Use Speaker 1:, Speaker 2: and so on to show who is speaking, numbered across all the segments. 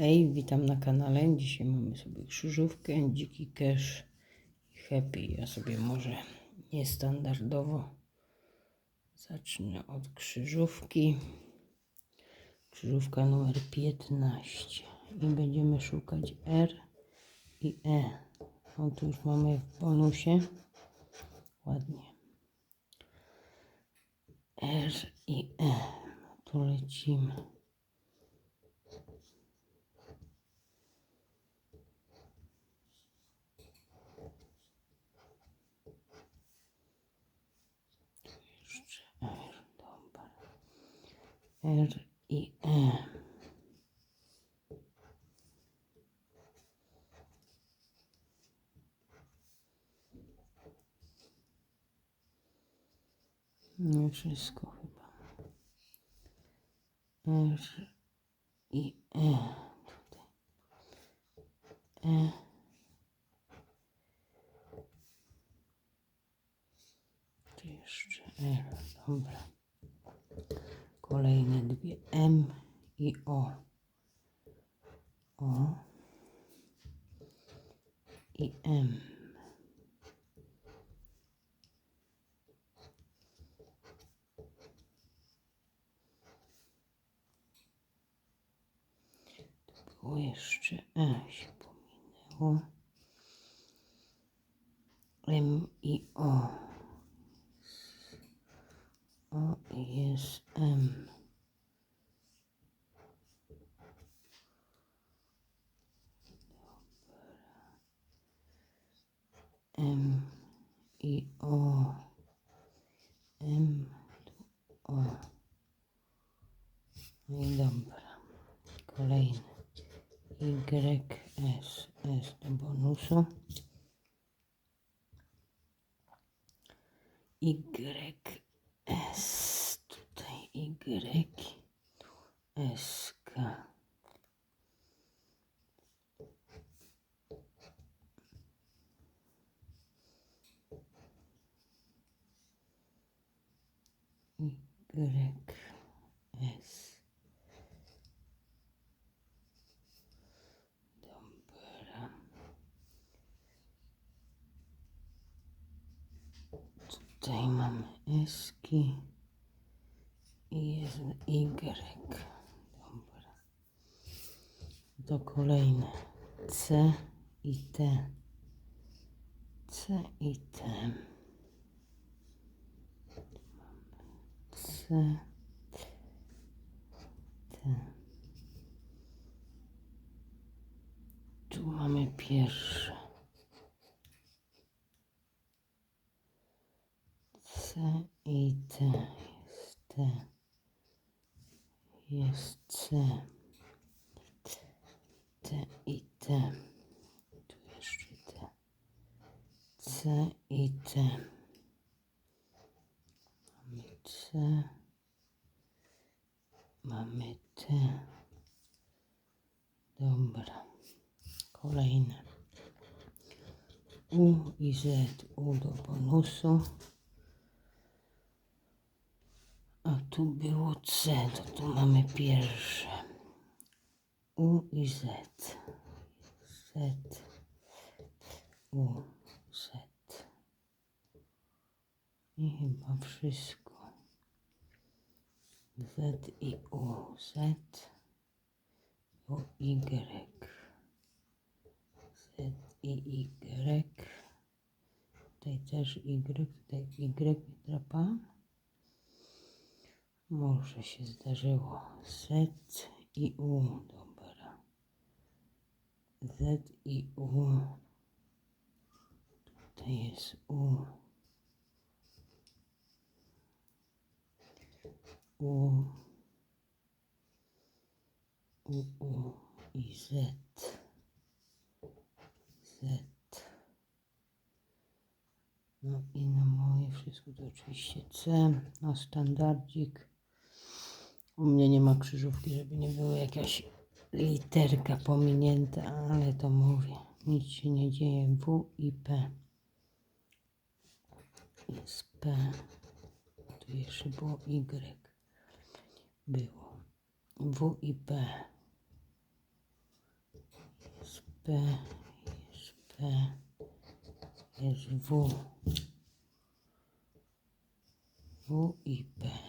Speaker 1: Hej, witam na kanale. Dzisiaj mamy sobie krzyżówkę, dziki cash i happy. Ja sobie może niestandardowo zacznę od krzyżówki. Krzyżówka numer 15 i będziemy szukać R i E. No tu już mamy w bonusie. Ładnie. R i E. Tu lecimy. Jeszcze R, dobra. R i E. No wszystko chyba. R i E. Tutaj. E. Jeszcze R, dobra. Kolejne dwie M i O. O. I M. Tu było jeszcze E się pominęło. M i O. O jest M. M i O. M tu O. I dobra. Kolejny. Y, S. Do bonusu. Y, S. Tutaj Y. Tu S. K. Y, S. Dobra. Tutaj mamy eski i jest Y. Dobra. To kolejne C i T. C i T. C, T. Tu mamy pierwsze. C i T. Jest T. Jest C. T i T. Tu jeszcze T. C i T. Mamy C. Mamy T. Dobra. Kolejne. U i Z. U do bonusu. A tu było C, to tu mamy pierwsze. U i Z. Z. U. Z. I chyba wszystko. Z i U. Z. O Y. Z i Y. Tutaj też Y. Tutaj Y drapam. Może się zdarzyło. Z i U. Dobra. Z i U. Tutaj jest U. U. U, U i Z. Z. No i na moje wszystko to oczywiście C. Na standardzik. U mnie nie ma krzyżówki, żeby nie było jakaś literka pominięta, ale to mówię. Nic się nie dzieje. W i P. Jest P. Tu jeszcze było Y. Było. W i P. P, jest P, jest W. W i P.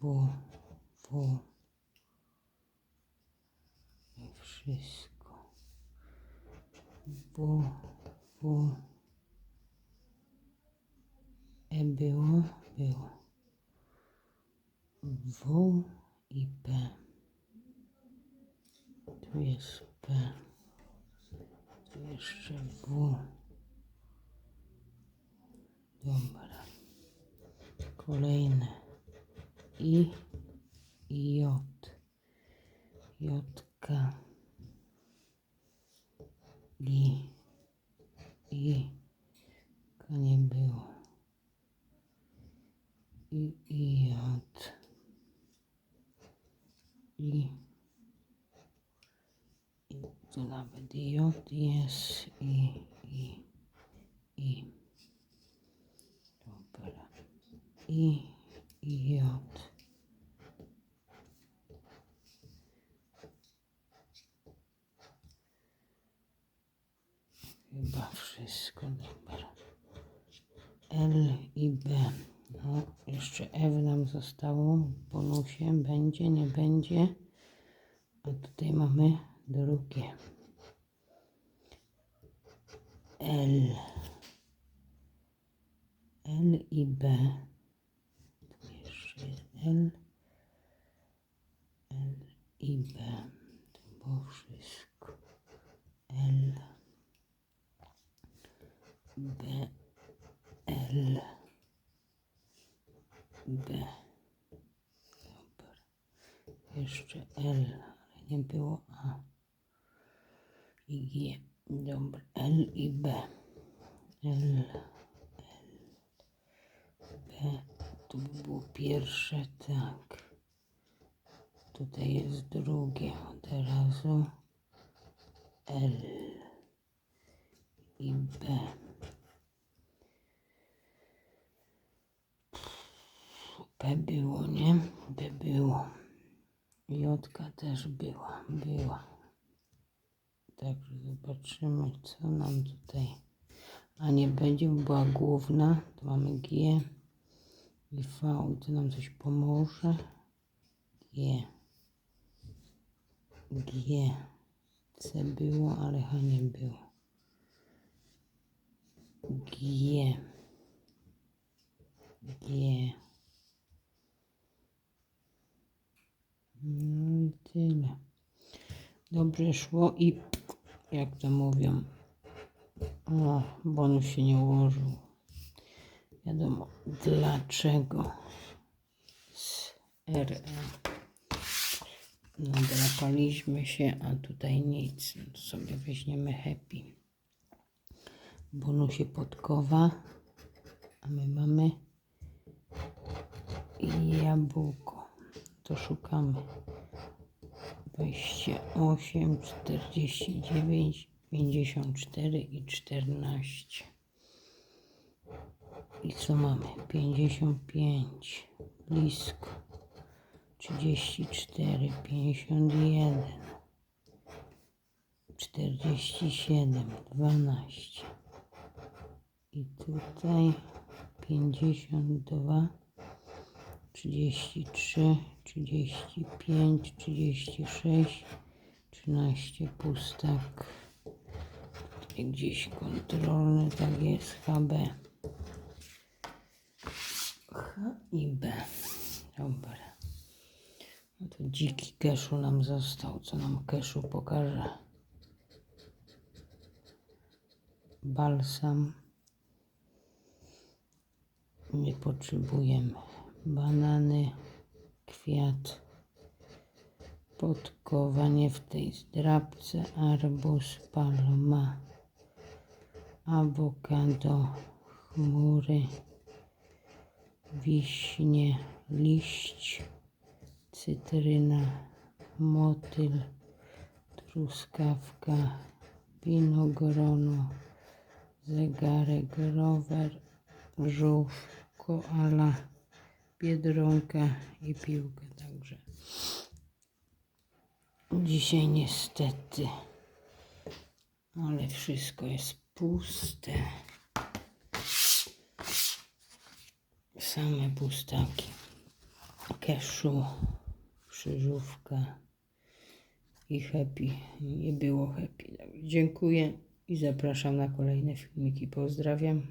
Speaker 1: W. I wszystko. W, W. E było, było. W i P. Tu jest P. Tu jeszcze W. Dobra. Kolejne. I J. Jotka. I. I. Ka nie było. I, i J. I. I tu nawet J jest. I, i, i. Dobra. I, i J. Chyba wszystko dobra. L i B. No, jeszcze F nam zostało w bonusie. Będzie, nie będzie. A tutaj mamy drugie. L. L i B. Jest L. L i B. Wszystko. L. B. L. B. Dobra. Jeszcze L, nie było A. I G. Dobra. L i B. L. L. B. Tu by było pierwsze, tak. Tutaj jest drugie od razu. L i B. P było, nie? B było. Jotka też była, była. Także zobaczymy, co nam tutaj. A nie będzie, była główna. To mamy G i V. To nam coś pomoże. G. G. C było, ale H nie było. G. G. No i tyle. Dobrze szło i jak to mówią, o, bonus się nie ułożył. Wiadomo dlaczego z RE. Nadrapaliśmy się, a tutaj nic. No to sobie weźmiemy happy. Bonusie podkowa, a my mamy jabłko. To szukamy. 28, 49, 54 i 14. I co mamy? 55. Blisko. 34, 51. 47, 12. I tutaj 52. 33, 35, 36, 13 pustak. Tutaj gdzieś kontrolny, tak jest, HB. H i B. Dobra. No to dziki keszu nam został. Co nam keszu pokaże? Balsam. Nie potrzebujemy banany, kwiat, podkowanie w tej zdrabce, arbuz, palma, awokado, chmury, wiśnie, liść, cytryna, motyl, truskawka, winogrono, zegarek, rower, żółw, koala, biedronka i piłkę. Także Dzisiaj niestety. Ale wszystko jest puste. Same pustaki. Keszu, krzyżówka i happy. Nie było happy. Dziękuję i zapraszam na kolejne filmiki. Pozdrawiam.